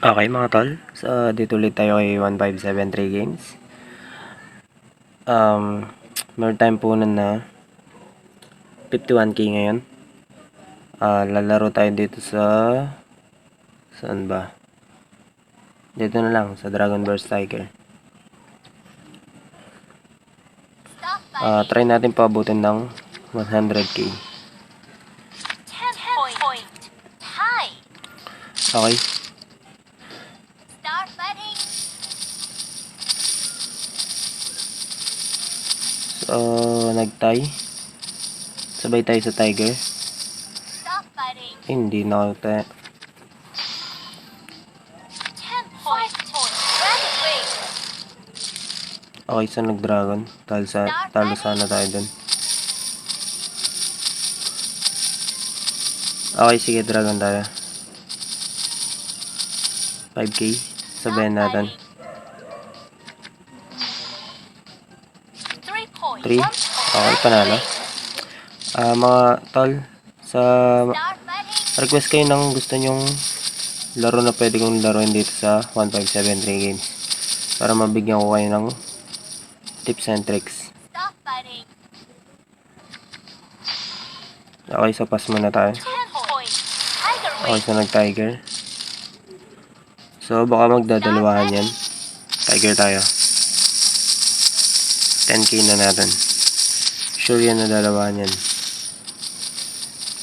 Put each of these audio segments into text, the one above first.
Okay mga tol, so dito ulit tayo kay 1573 Games. Um, meron tayong punan na 51k ngayon. Ah, lalaro tayo dito sa saan ba? Dito na lang sa Dragon Burst Tiger. Ah, try natin paabutin ng 100k. 10 point. Tie. Okay, so nagtay. Sabay tayo sa Tiger. Hindi na ako 10 point. Dragon wing. Okay, so nag-dragon. Talo, sa, talo sana tayo dun. Okay, sige, dragon tayo. 5k. Sabayan natin. 3 point. 3. Okay, panalo. Ah, mga tol, sa request kayo ng gusto nyong laro na pwede kong laruin dito sa 1573 games. Para mabigyan ko kayo ng tips and tricks. Okay, so pass muna tayo. 10 point. Tiger Okay, so nag-tiger. So, baka magdadalawahan yan. Tiger tayo. 10k na natin. Sure yan na dalawahan yan.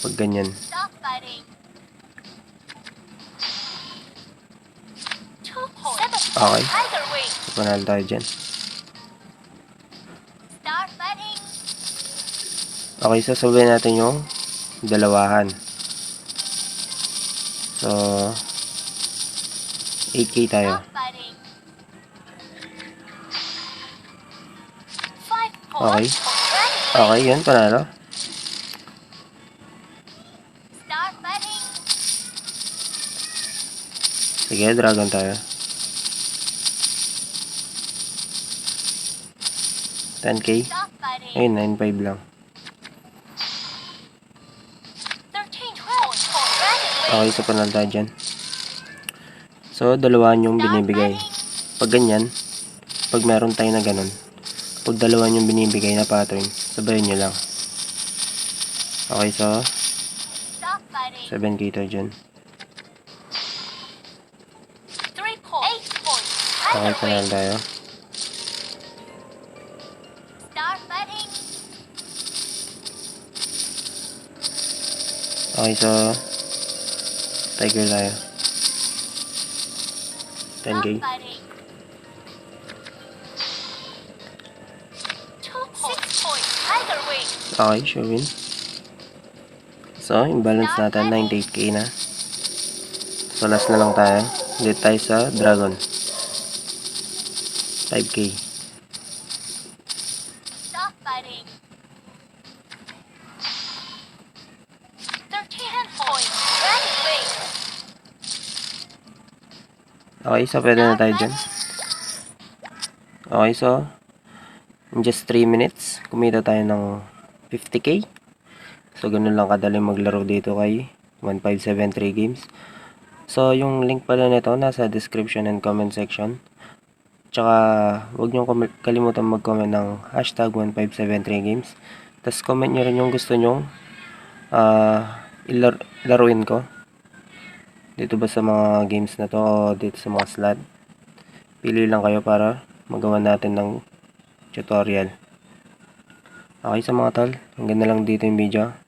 Pag ganyan. Stop betting. 2 point. 7 Okay. Panalo tayo dyan. Okay, sabihin natin yung dalawahan. So, 8k tayo. Okay. Okay, yun, panalo. Sige, dragon tayo. 10k. Stop betting. Ayun, 9.5 lang. 13 point. Dragon wing. Okay, so panalo tayo dyan. So, dalawahan yung binibigay. Pag ganyan, pag meron tayo na ganun, pag dalawahan yung binibigay na pattern, sabayan nyo lang. Okay, so, Stop betting. 7k tayo dyan. 3 point. 8 point. Okay, wing. tayo. Okay, so, tiger tayo. 10k. Okay, sure win. So, yung balance natin, 98k na. So, last na lang tayo. Dito tayo sa dragon. 5k. Stop betting. 13 point. Dragon wing. Okay, so pwede na tayo dyan. Okay, so, in just 3 minutes, kumita tayo ng 50k. So, ganun lang kadali maglaro dito kay 1573 Games. So, yung link pala nito nasa description and comment section. Tsaka, huwag nyo kalimutan mag-comment ng hashtag 1573 Games. Tapos, comment nyo rin yung gusto nyong ah ilar- laruin ko. Dito ba sa mga games na to o dito sa mga slot. Pili lang kayo para magawa natin ng tutorial. Okay sa mga tol, hanggang na lang dito yung video.